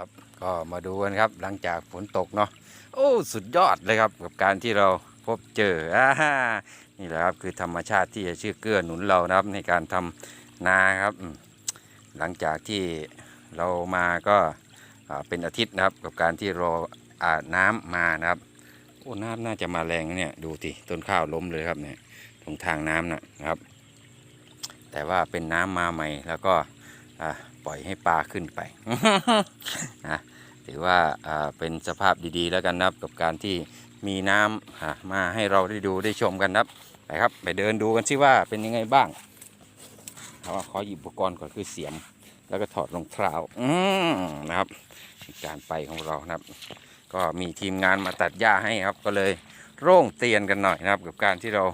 ครับก็มาดูกันครับหลังจากฝนตกเนาะโอ้สุดยอดเลยครับกับการที่เราพบเจออ่านี่แหละครับคือธรรมชาติที่จะชื่อเกื้อหนุนเรานะครับ ในการทำนาครับ หลังจากที่เรามาก็เป็นอาทิตย์นะครับ กับการที่รออาน้ำมานะครับโอ้น้ำน่าจะมาแรงเนี่ยดูสิต้นข้าวล้มเลยครับเนี่ยตรงทางน้ำนะนะครับ แต่ว่าเป็นน้ำมาใหม่แล้วก็อ่า ปล่อยให้ปลาขึ้นไปนะถือว่าเป็นสภาพดีๆ แล้วกันนะครับกับการที่มีน้ำมาให้เราได้ดูได้ชมกันนะครับไปครับไปเดินดูกันสิว่าเป็นยังไงบ้างเอาขอหยิบอุปกรณ์ก่อนคือเสียม แล้วก็ถอดรองเท้านะครับการไปของเรานะครับ ก็มีทีมงานมาตัดหญ้าให้ครับ ก็เลยโร่งเตียนกันหน่อยนะครับ กับการที่เรา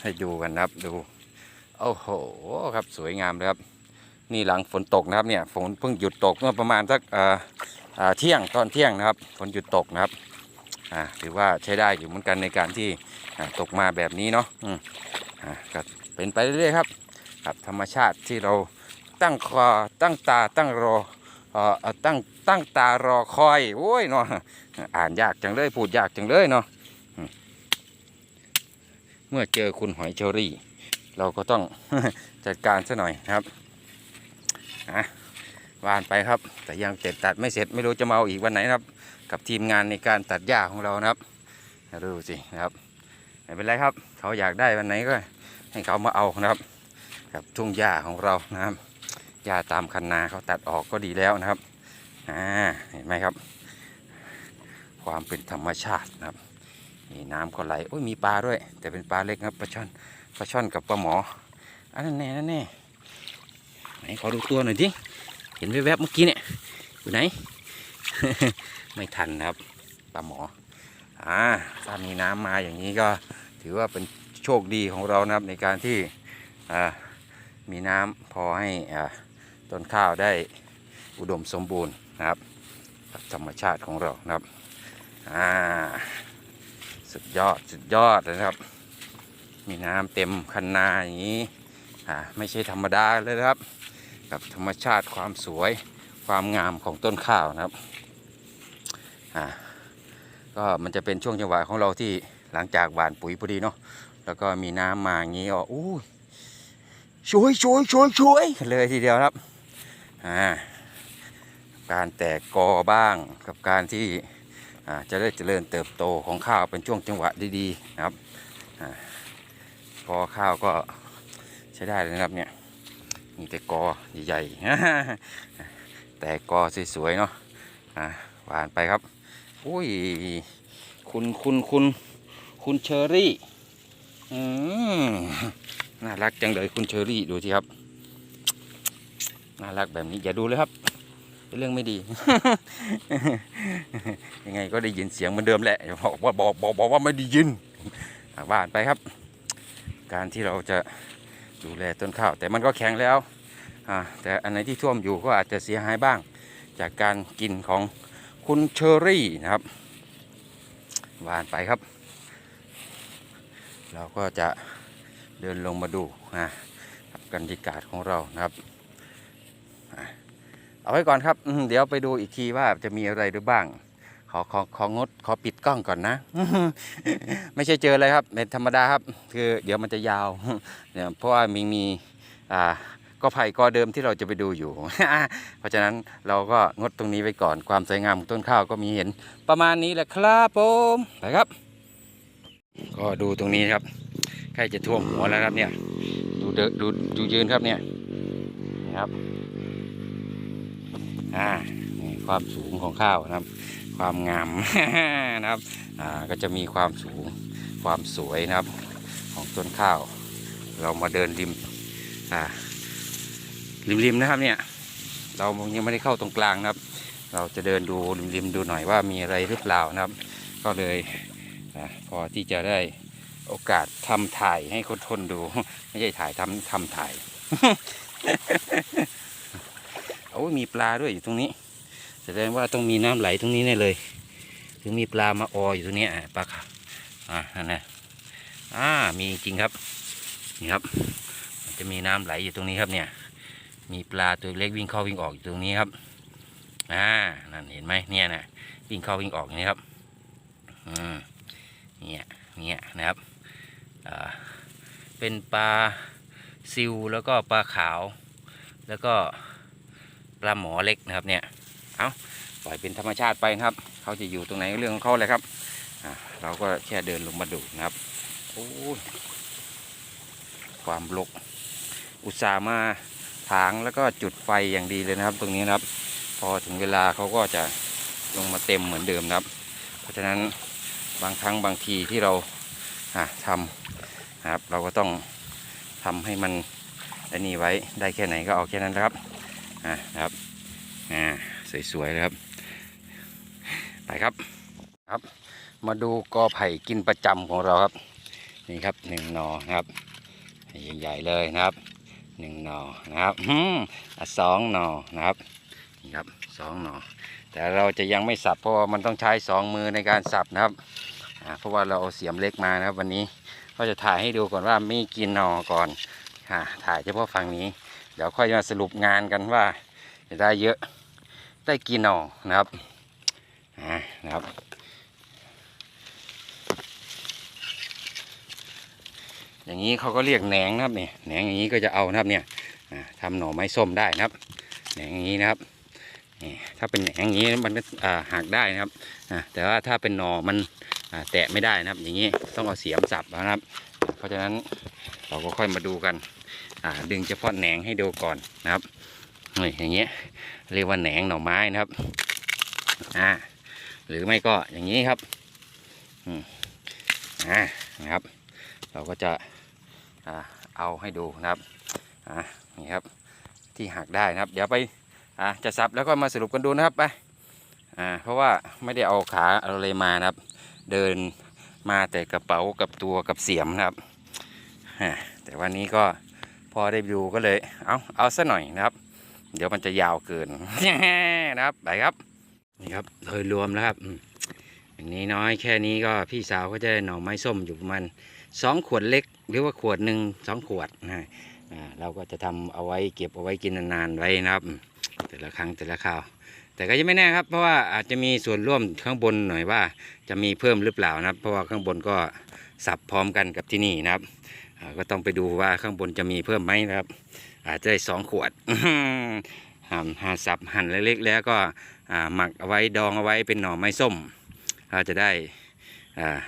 ให้ดูกันนะครับดูโอ้โหครับสวยงามเลยครับ นี่หลังฝนตกนะครับเนี่ยฝนเพิ่งหยุดตกเมื่อประมาณสักเที่ยงตอนเที่ยงนะครับฝนหยุดตกนะครับถือว่าใช้ได้อยู่เหมือนกันในการที่ตกมาแบบนี้เนาะก็เป็นไปเรื่อยๆครับกับธรรมชาติที่เราตั้งคอตั้งตาตั้งรอตั้งตั้งตารอคอยโอ้ยเนาะอ่านยากจังเลยพูดยากจังเลยเนาะเมื่อเจอคุณหอยเชอรี่ เราก็ต้องจัดการซะหน่อยครับ อะวานไปครับ แต่ยังเสร็จตัดไม่เสร็จไม่รู้จะมาเอาอีกวันไหนครับ กับทีมงานในการตัดหญ้าของเรานะครับดูสินะครับไม่เป็นไรครับ เขาอยากได้วันไหนก็ ให้เขามาเอานะครับ กับทุ่งหญ้าของเรานะครับหญ้าตามคันนาเขาตัดออกก็ดีแล้วนะครับอ่าเห็นไหมครับ ความเป็นธรรมชาตินะครับนี่น้ำก็ไหลโอ้ยมีปลาด้วย แต่เป็นปลาเล็กครับปลาช่อนปลาช่อนกับปลาหมออันนั้นแน่นั่นแน่ ไหนขอดูตัวหน่อยดิเห็นแวบๆเมื่อกี้เนี่ยอยู่ไหน ไม่ทันครับปลาหมออ่าถ้ามีน้ำมาอย่างนี้ก็ถือว่าเป็นโชคดีของเรานะครับในการที่มีน้ำพอให้ต้นข้าวได้อุดมสมบูรณ์นะครับธรรมชาติของเรานะครับอ่าสุดยอดสุดยอดเลยนะครับ มีน้ำเต็มคันนาอย่างนี้อ่าไม่ใช่ธรรมดาเลยครับ กับธรรมชาติความสวยความงามของต้นข้าวนะครับอ่าก็มันจะเป็นช่วงจังหวะของเราที่หลังจากหว่านปุ๋ยพอดีเนาะแล้วก็มีน้ำมาอย่างนี้อ๋ออู้ช่วยช่วยช่วยช่วยเลยทีเดียวครับอ่าการแตกกอบ้างกับการที่อ่าจะได้เจริญเติบโตของข้าวเป็นช่วงจังหวะดีๆนะครับอ่ากอข้าวก็ใช้ได้เลยนะครับเนี่ย มีแต่กอใหญ่ๆแต่กอสวยๆเนาะอะหวานไปครับอุ้ยคุณคุณคุณคุณเชอรี่อืมน่ารักจังเลยคุณเชอรี่ดูสิครับน่ารักแบบนี้อย่าดูเลยครับเป็นเรื่องไม่ดี ยังไงก็ได้ยินเสียงเหมือนเดิมแหละอย่าบอกว่าบอกบอกบอกว่าไม่ได้ยินหวานไปครับ การที่เราจะ ดูแลต้นข้าว แต่มันก็แข็งแล้วอ่าแต่อันไหนที่ท่วมอยู่ก็อาจจะเสียหายบ้าง จากการกินของคุณเชอรี่นะครับหวานไปครับ เราก็จะเดินลงมาดูนะกับบรรยากาศของเรานะครับ เอาไว้ก่อนครับ เดี๋ยวไปดูอีกทีว่าจะมีอะไรหรือบ้าง อขอของดขอปิดกล้องก่อนนะ ไม่ใช่เจอเลยครับเป็นธรรมดาครับ คือเดี๋ยวมันจะยาวเนี่ยเพราะว่ามีมีอ่าก็ไผ่กอเดิมที่เราจะไปดูอยู่ เพราะฉะนั้นเราก็งดตรงนี้ไว้ก่อนความสวยงามของต้นข้าวก็มีเห็นประมาณนี้แหละครับผมไปครับ ก็ดูตรงนี้ครับใกล้จะท่วมหัวแล้วครับเนี่ย ดูเดดูดูยืนครับเนี่ยนะครับอ่านี่ความสูงของข้าวนะครับ ความงามนะครับก็จะมีความสูงความสวยนะครับ ของต้นข้าว เรามาเดินริมริมๆนะครับเนี่ยเรายังไม่ได้เข้าตรงกลางนะครับ เราจะเดินดูริมๆดูหน่อยว่ามีอะไรหรือเปล่านะครับ ก็เลยอพอที่จะได้โอกาสทำถ่ายให้คนทนดู ไม่ใช่ถ่ายทำทำถ่ายโอ้ยมีปลาด้วยอยู่ตรงนี้ แสดงว่าต้องมีน้ำไหลตรงนี้แน่เลย ถึงมีปลามาอออยู่ตรงนี้อะปลาค่ะอ่านั่นนะอ่ามีจริงครับนี่ครับ มันจะมีน้ำไหลอยู่ตรงนี้ครับเนี่ย มีปลาตัวเล็กวิ่งเข้าวิ่งออกอยู่ตรงนี้ครับอ่านั่นเห็นไหมเนี่ยนะวิ่งเข้าวิ่งออกอย่างนี้ครับอืมเนี่ยเนี่ยนะครับอ่าเป็นปลาซิวแล้วก็ปลาขาว แล้วก็ปลาหมอเล็กนะครับเนี่ย เอาปล่อยเป็นธรรมชาติไปครับ เขาจะอยู่ตรงไหนเรื่องของเขาเลยครับเราก็แค่เดินลงมาดูนะครับโอ้ความรกอุตส่าห์มาถางแล้วก็จุดไฟอย่างดีเลยนะครับ ตรงนี้นะครับ พอถึงเวลาเขาก็จะลงมาเต็มเหมือนเดิมนะครับ เพราะฉะนั้นบางครั้งบางทีที่เราทำนะครับ เราก็ต้องทำให้มันอันนี้ไว้ได้แค่ไหนก็เอาแค่นั้นนะครับอะนะครับอ่า สวยๆเลยครับ ไปครับครับ มาดูกอไผ่กินประจำของเราครับ นี่ครับหนึ่งหนอนครับใหญ่ๆเลยนะครับหนึ่งหนอนะครับอืมอะสองหนอนะครับนี่ครับสองหนอแต่เราจะยังไม่สับเพราะว่ามันต้องใช้สองมือในการสับนะครับเพราะว่าเราเอาเสียมเล็กมานะครับ วันนี้ก็จะถ่ายให้ดูก่อนว่ามีกี่หนอก่อนอ่าถ่ายเฉพาะฝั่งนี้ เดี๋ยวค่อยมาสรุปงานกันว่าจะได้เยอะ ได้กี่หนอนะครับอ่านะครับ อย่างนี้เขาก็เรียกแหนงนะครับเนี่ยแหนงอย่างนี้ก็จะเอานะครับเนี่ยอ่าทำหน่อไม้ส้มได้นะครับแหนงอย่างนี้นะครับนี่ถ้าเป็นแหนงอย่างนี้มันก็หักได้นะครับแต่ว่าถ้าเป็นหน่อมันแตะไม่ได้นะครับ อย่างนี้ต้องเอาเสียมสับนะครับ เพราะฉะนั้นเราก็ค่อยมาดูกันดึงเฉพาะแหนงให้ดูก่อนนะครับ นี่อย่างเงี้ยเรียกว่าแหนงหน่อไม้นะครับอ่าหรือไม่ก็อย่างนี้ครับอืมอ่านะครับ เราก็จะอ่าเอาให้ดูนะครับอ่านี่ครับที่หักได้นะครับ เดี๋ยวไปอ่าจะสับแล้วก็มาสรุปกันดูนะครับไปอ่าเพราะว่าไม่ได้เอาขาเอาอะไรมานะครับ เดินมาแต่กระเป๋ากับตัวกับเสียมนะครับอ่าแต่วันนี้ก็พอได้ดูก็เลยเอาเอาซะหน่อยนะครับ เดี๋ยวมันจะยาวเกินนะครับไปครับนี่ครับโดยรวมแล้วครับอย่างนี้น้อยแค่นี้ก็พี่สาวก็จะได้หน่อไม้ส้มอยู่ประมาณสองขวดเล็ก หรือว่าขวดหนึ่งสองขวดนะเราก็จะทำเอาไว้เก็บเอาไว้กินนานๆไว้นะครับ แต่ละครั้งแต่ละคราว แต่ก็ยังไม่แน่ครับเพราะว่าอาจจะมีส่วนร่วมข้างบนหน่อยว่า จะมีเพิ่มหรือเปล่านะครับ เพราะว่าข้างบนก็สับพร้อมกันกับที่นี่นะครับ ก็ต้องไปดูว่าข้างบนจะมีเพิ่มไหมนะครับ อาจจะได้สองขวดหั่นหาสับหั่นเล็กๆ แล้วก็หมักเอาไว้ดองเอาไว้เป็นหน่อไม้ส้ม เราจะได้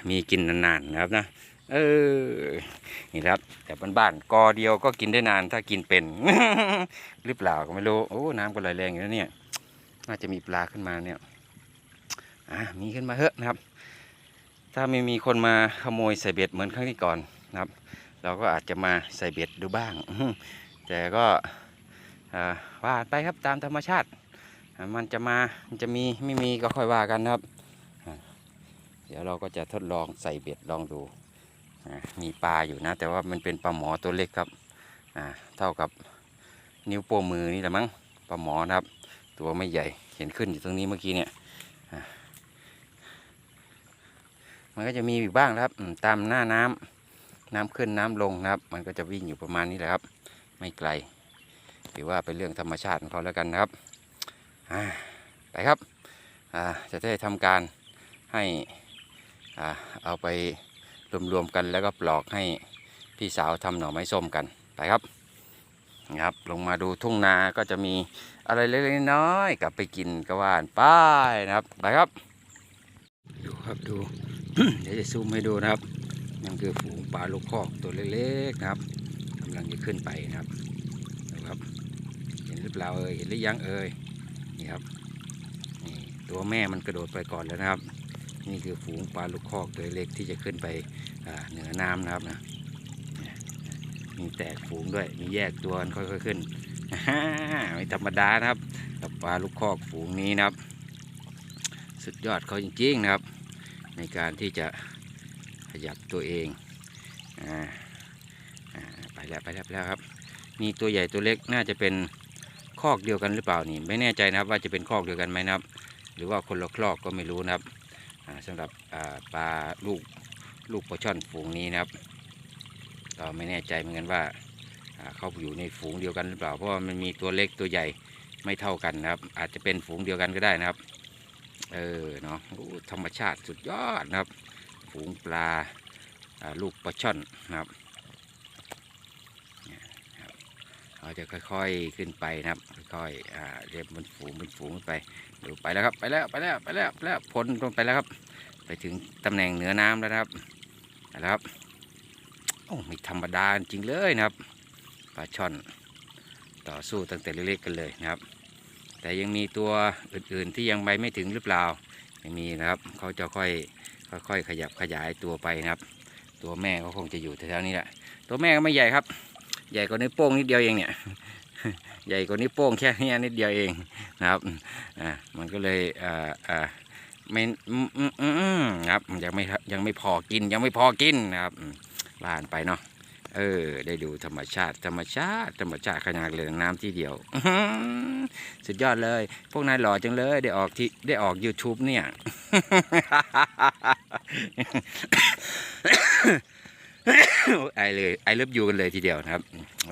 มีกินนานๆนะครับนะเออ นี่ครับ แต่บ้านๆกอเดียวก็กินได้นานถ้ากินเป็น หรือเปล่าก็ไม่รู้ โอ้น้ำก็ไหลแรงอยู่แล้วเนี่ย น่าจะมีปลาขึ้นมาเนี่ย อะ มีขึ้นมาเถอะนะครับ ถ้าไม่มีคนมาขโมยใส่เบ็ดเหมือนครั้งที่ก่อนนะครับ เราก็อาจจะมาใส่เบ็ดดูบ้าง แต่ก็ว่าไปครับตามธรรมชาติ มันจะมา มันจะมีไม่มีก็ค่อยว่ากันครับ เดี๋ยวเราก็จะทดลองใส่เบ็ดลองดูมีปลาอยู่นะ แต่ว่ามันเป็นปลาหมอตัวเล็กครับเท่ากับนิ้วโป้งมือนี่แหละมั้งปลาหมอนะครับ ตัวไม่ใหญ่เห็นขึ้นอยู่ตรงนี้เมื่อกี้เนี่ยมันก็จะมีอยู่บ้างครับตามหน้าน้ำน้ำขึ้นน้ำลงนะครับ มันก็จะวิ่งอยู่ประมาณนี้แหละครับ ไม่ไกลถือว่าเป็นเรื่องธรรมชาติของเขาแล้วกันนะครับไปครับจะได้ทำการให้เอาไปรวมๆกันแล้วก็ปลอกให้พี่สาวทำหน่อไม้ส้มกันไปครับนะครับ ลงมาดูทุ่งนาก็จะมีอะไรเล็กๆน้อยๆกลับไปกินก็ว่านป้ายนะครับไปครับ ดูครับดู เดี๋ยวจะซูมให้ดูนะครับนั่นคือฝูงปลาลูกคอกตัวเล็กๆนะครับำลังจะขึ้นไปนะครับดูครับ เห็นหรือเปล่าเอ่ยเห็นหรือยังเอ่ยนี่ครับนี่ตัวแม่มันกระโดดไปก่อนแล้วนะครับ นี่คือฝูงปลาลูกคอกตัวเล็กที่จะขึ้นไปเหนือน้ำนะครับนะมีแตกฝูงด้วยมีแยกตัวกันค่อยๆขึ้นอ่าไม่ธรรมดานะครับกับปลาลูกคอกฝูงนี้นะครับ สุดยอดเขาจริงๆนะครับ ในการที่จะขยับตัวเองอ่า ไปแล้วไปแล้วไปแล้วครับนี่ตัวใหญ่ตัวเล็กน่าจะเป็นคอกเดียวกันหรือเปล่านี่ ไม่แน่ใจนะครับว่าจะเป็นคอกเดียวกันไหมนะครับ หรือว่าคนละคลอกก็ไม่รู้นะครับอ่าสำหรับปลาลูกลูกปลาช่อนฝูงนี้นะครับก็ไม่แน่ใจเหมือนกันว่าเขาอยู่ในฝูงเดียวกันหรือเปล่าเพราะว่ามันมีตัวเล็กตัวใหญ่ไม่เท่ากันนะครับ อาจจะเป็นฝูงเดียวกันก็ได้นะครับเออเนาะธรรมชาติสุดยอดนะครับ ฝูงปลาอ่าลูกปลาช่อนนะครับเนี่ยครับ เราจะค่อยๆขึ้นไปนะครับ ค่อยๆอ่าเรียบมันฝูงเป็นฝูงขึ้นไปดูไปแล้วครับ ไปแล้วไปแล้วไปแล้วไปแล้วพ้นลงไปแล้วครับ ไปถึงตำแหน่งเหนือน้ำแล้วนะครับแล้วครับโอ้ไม่ธรรมดาจริงเลยนะครับปลาช่อนต่อสู้ตั้งแต่เล็กๆกันเลยนะครับ แต่ยังมีตัวอื่นๆที่ยังไปไม่ถึงหรือเปล่ายังมีนะครับเขาจะค่อยค่อยๆขยับขยายตัวไปนะครับ ตัวแม่เขาคงจะอยู่แถวๆนี้แหละตัวแม่ก็ไม่ใหญ่ครับ ใหญ่กว่านิ้วโป้งนิดเดียวเองเนี่ยใหญ่กว่านิ้วโป้งแค่เนี้นิดเดียวเองนะครับอ่ามันก็เลยอ่าอ่าไม่อืมอืมครับยังไม่ยังไม่พอกินยังไม่พอกินนะครับอืมบ้านไปเนาะเออ ได้ดูธรรมชาติ ธรรมชาติ ธรรมชาติขนาดเหลืองน้ำที่เดียวสุดยอดเลย พวกนายหล่อจังเลยได้ออกที่ได้ออก YouTube เนี่ย ไอเลยไอเลิฟยูกันเลยทีเดียวนะครับ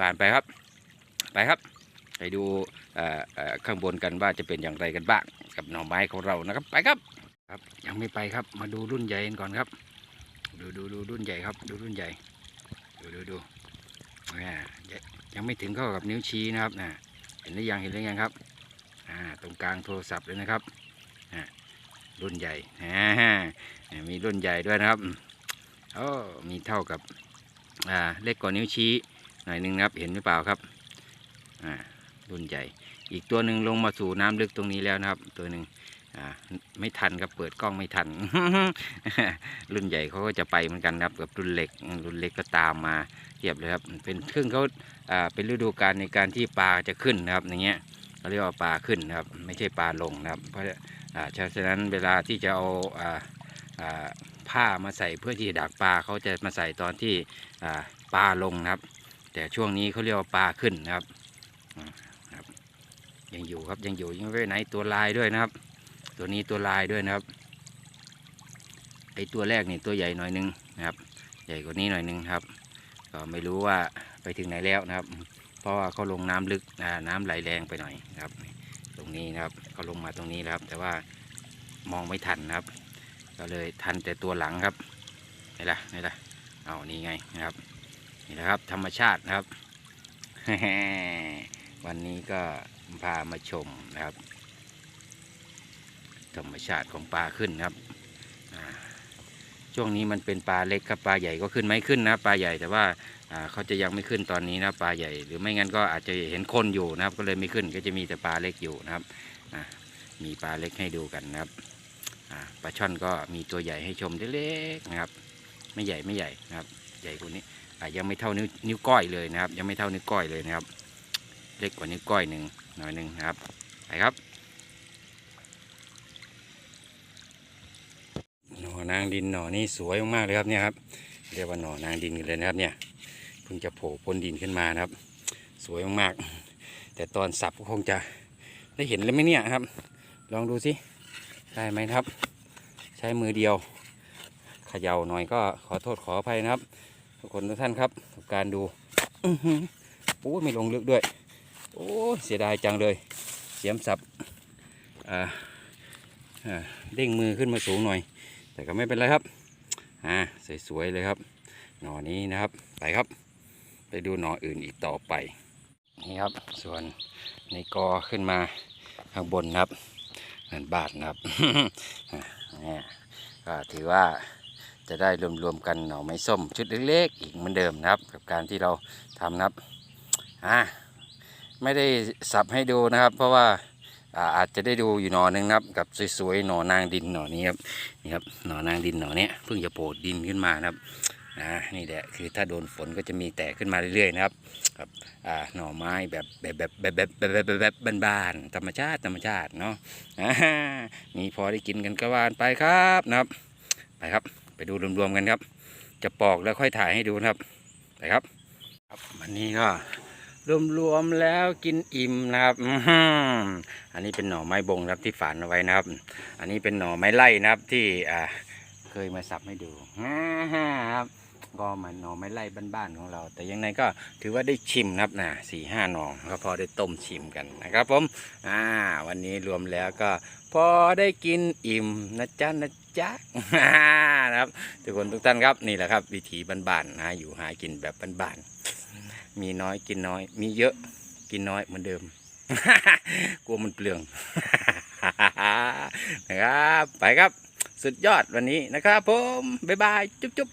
ผ่านไปครับ ไปครับ ไปดูข้างบนกันว่าจะเป็นอย่างไรกันบ้างกับหน่อไม้ของเรานะครับ ไปครับครับ ยังไม่ไปครับ มาดูรุ่นใหญ่กันก่อนครับ ดูดูดูรุ่นใหญ่ครับ ดูรุ่นใหญ่ ดูดูดูยังยังไม่ถึงเข้ากับนิ้วชี้นะครับนะเห็นหรือยังเห็นหรือยังครับอ่าตรงกลางโทรศัพท์เลยนะครับอ่ารุ่นใหญ่อ่ามีรุ่นใหญ่ด้วยนะครับโอ้มีเท่ากับ อ่าเล็กกว่านิ้วชี้หน่อยหนึงนะครับเห็นหรือเปล่าครับอ่ารุ่นใหญ่ อีกตัวหนึ่งลงมาสู่น้ำลึกตรงนี้แล้วนะครับ ตัวหนึ่งอ่าไม่ทันครับเปิดกล้องไม่ทัน รุ่นใหญ่เขาก็จะไปเหมือนกันครับกับรุ่นเล็กรุ่นเล็กก็ตามมาเทียบเลยครับเป็นครึ่งเขาอ่าเป็นฤดูกาลในการที่ปลาจะขึ้นนะครับอย่างเงี้ยเขาเรียกว่าปลาขึ้นนะครับ ไม่ใช่ปลาลงนะครับ เพราะอ่าฉะนั้นเวลาที่จะเอาอ่าอ่า ผ้ามาใส่เพื่อที่ดักปลาเขาจะมาใส่ตอนที่ปลาลงนะครับ แต่ช่วงนี้เขาเรียกว่าปลาขึ้นนะครับยังอยู่ครับยังอยู่ยังไม่ไปไหนตัวลายด้วยนะครับ ตัวนี้ตัวลายด้วยนะครับไอตัวแรกนี่ตัวใหญ่หน่อยหนึงนะครับ ใหญ่กว่านี้หน่อยหนึงครับ ก็ไม่รู้ว่าไปถึงไหนแล้วนะครับ เพราะว่าเขาลงน้ำลึกน้ำไหลแรงไปหน่อยนะครับ ตรงนี้นะครับเขาลงมาตรงนี้แล้วครับ แต่ว่ามองไม่ทันนะครับ ก็เลยทันแต่ตัวหลังครับนี่ละนี่ละเอานี่ไงนะครับนี่นะครับธรรมชาตินะครับ วันนี้ก็พามาชมนะครับ ธรรมชาติของปลาขึ้นครับช่วงนี้มันเป็นปลาเล็กครับปลาใหญ่ก็ขึ้นไหมขึ้นนะปลาใหญ่แต่ว่าเขาจะยังไม่ขึ้นตอนนี้นะปลาใหญ่ หรือไม่งั้นก็อาจจะเห็นคนอยู่นะครับ ก็เลยไม่ขึ้นก็จะมีแต่ปลาเล็กอยู่นะครับมีปลาเล็กให้ดูกันนะครับ ปลาช่อนก็มีตัวใหญ่ให้ชมเล็กๆนะครับ ไม่ใหญ่ไม่ใหญ่นะครับ ใหญ่กว่านี้อ่ยังไม่เท่านิ้วนิ้วก้อยเลยนะครับ ยังไม่เท่านิ้วก้อยเลยนะครับ เล็กกว่านิ้วก้อยหนึ่งหน่อยหนึ่งนะครับไปครับหน่อนางดินหน่อนี่สวยมากๆเลยครับเนี่ยครับเรียกว่าหน่อนางดินกันเลยนะครับเนี่ยเพิ่งจะโผล่พ้นดินขึ้นมานะครับ สวยมากๆแต่ตอนสับก็คงจะได้เห็นเลยไหมเนี่ยครับ ลองดูสิ ได้ไหมครับ ใช้มือเดียวเขย่าหน่อยก็ขอโทษขออภัยนะครับ ทุกคนทุกท่านครับการดูโอ้ไม่ลงลึกด้วย โอ้เสียดายจังเลย เสียมสับอ่าเด้งมือขึ้นมาสูงหน่อย แต่ก็ไม่เป็นไรครับอ่าสวยๆเลยครับ หน่อนี้นะครับไปครับ ไปดูหน่ออื่นอีกต่อไปนี่ครับส่วนในกอขึ้นมาข้างบนครับ นั่นบาทนะครับนี่ยก็ถือว่าจะได้รวมๆกันหน่อไม้ส้มชุดเล็กๆ อีกเหมือนเดิมนะครับ กับการที่เราทำนะครับอ่าไม่ได้สับให้ดูนะครับ เพราะว่าอาอาจจะได้ดูอยู่หน่อหนึงนะครับ กับสวยๆหน่อนางดินหน่อนี้ครับนี่ครับหน่อนางดินหน่อเนี้ยเพิ่งจะโผล่ดินขึ้นมานะครับ นะนี่แหละคือถ้าโดนฝนก็จะมีแตกขึ้นมาเรื่อยๆนะครับครับอ่าหน่อไม้แบบแบบแบบแบบแบบแบบแบบบ้านๆธรรมชาติธรรมชาติเนาะนี่พอได้กินกันก็วานไปครับนะครับ ไปครับ ไปดูรวมๆกันครับ จะปอกแล้วค่อยถ่ายให้ดูครับไปครับ ครับวันนี้ก็รวมๆแล้วกินอิ่มนะครับอันนี้เป็นหน่อไม้บงครับที่ฝานเอาไว้นะครับ อันนี้เป็นหน่อไม้ไล่นะครับที่อ่าคยมาสับให้ดูครับ ก็มันหน่อไม้ไล่บ้านๆของเรา แต่ยังไงก็ถือว่าได้ชิมนะครับนะสี่ห้าหน่อก็พอได้ต้มชิมกันนะครับผมอ่าวันนี้รวมแล้วก็พอได้กินอิ่มนะจ๊ะนะจ๊ะนะครับทุกคนทุกท่านครับนี่แหละครับ วิถีบ้านๆนะอยู่หากินแบบบ้านๆมีน้อยกินน้อย มีเยอะกินน้อยเหมือนเดิมกลัวมันเปลืองนะครับไปครับ สุดยอดวันนี้นะครับผม บ๊ายบาย จุ๊บจุ๊บ